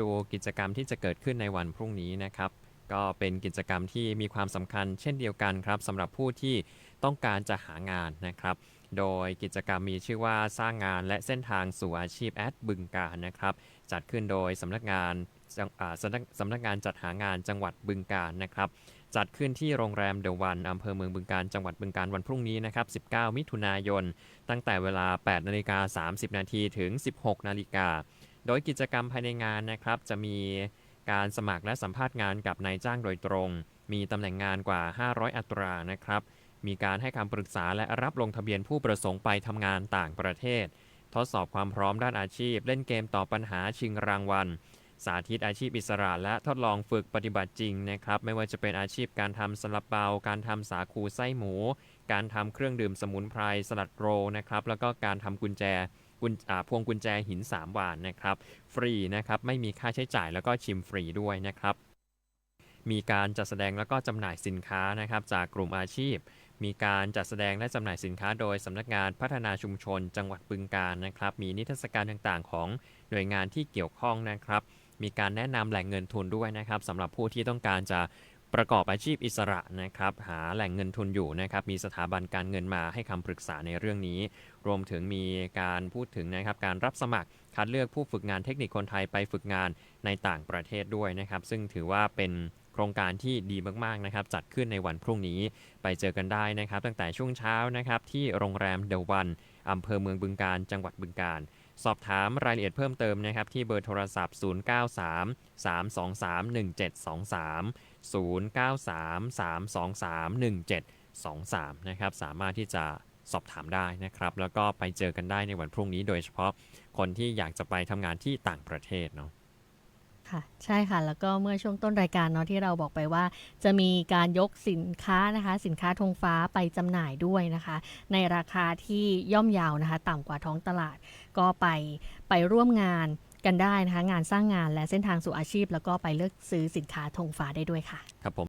ดูกิจกรรมที่จะเกิดขึ้นในวันพรุ่งนี้นะครับ ก็เป็นกิจกรรมที่มีความสำคัญเช่นเดียวกันครับสำหรับผู้ที่ต้องการจะหางานนะครับ โดยกิจกรรมมีชื่อว่าสร้างงานและเส้นทางสู่อาชีพแอดบึงการนะครับ จัดขึ้นโดยสำนักงานจังอ่าสำนักสำนักงานจัดหางานจังหวัดบึงการนะครับ จัดขึ้นที่โรงแรมเดอะวันอำเภอเมืองบึงการจังหวัดบึงการวันพรุ่งนี้นะครับ 19 มิถุนายน ตั้งแต่เวลา 8 นาฬิกา 30 นาทีถึง 16 นาฬิกา โดยกิจกรรมภายในงานนะครับ จะมีการสมัครและสัมภาษณ์งานกับนายจ้างโดยตรง มีตำแหน่งงานกว่า 500 อัตรานะครับ มีการให้คำปรึกษาและรับลงทะเบียนผู้ประสงค์ไปทำงานต่างประเทศ ทดสอบความพร้อมด้านอาชีพ เล่นเกมตอบปัญหาชิงรางวัล สาธิตอาชีพอิสระและทดลองฝึกปฏิบัติจริงนะครับ ไม่ว่าจะเป็นอาชีพการทำสลับเปา การทำสาคูไส้หมู การทำเครื่องดื่มสมุนไพรสลัดโรนะครับ แล้วก็การทำกุญแจ กุญพวงกุญแจหิน3วานนะครับ ฟรีนะครับไม่มีค่าใช้จ่ายแล้วก็ชิมฟรีด้วยนะครับ มีการจัดแสดงแล้วก็จำหน่ายสินค้านะครับ จากกลุ่มอาชีพ มีการจัดแสดงและจำหน่ายสินค้า โดยสำนักงานพัฒนาชุมชน จังหวัดบึงการนะครับ มีนิทรรศการต่างๆ ของหน่วยงานที่เกี่ยวข้องนะครับ มีการแนะนำแหล่งเงินทุนด้วยนะครับสำหรับผู้ที่ต้องการจะ ประกอบอาชีพอิสระนะครับ หาแหล่งเงินทุนอยู่นะครับ มีสถาบันการเงินมาให้คำปรึกษาในเรื่องนี้ รวมถึงมีการพูดถึงนะครับ การรับสมัครคัดเลือกผู้ฝึกงานเทคนิคคนไทยไปฝึกงานในต่างประเทศด้วยนะครับ ซึ่งถือว่าเป็นโครงการที่ดีมากๆนะครับ จัดขึ้นในวันพรุ่งนี้ไปเจอกันได้นะครับ ตั้งแต่ช่วงเช้านะครับที่โรงแรมเดอะวันอำเภอเมืองบึงการจังหวัดบึงการ สอบถามรายละเอียดเพิ่มเติมนะครับ ที่เบอร์โทรศัพท์ 093 323 1723 093 323 1723 นะครับ สามารถที่จะสอบถามได้นะครับ แล้วก็ไปเจอกันได้ในวันพรุ่งนี้โดยเฉพาะคนที่อยากจะไปทำงานที่ต่างประเทศเนาะ ค่ะใช่ค่ะแล้วก็เมื่อช่วงต้นรายการเนาะที่เราบอกไปว่า จะมีการยกสินค้านะคะ สินค้าธงฟ้าไปจำหน่ายด้วยนะคะ ในราคาที่ย่อมเยาวนะคะ ต่ำกว่าท้องตลาดก็ไปไปร่วมงานกันได้นะคะ งานสร้างงานและเส้นทางสู่อาชีพ แล้วก็ไปเลือกซื้อสินค้าธงฟ้าได้ด้วยค่ะครับผม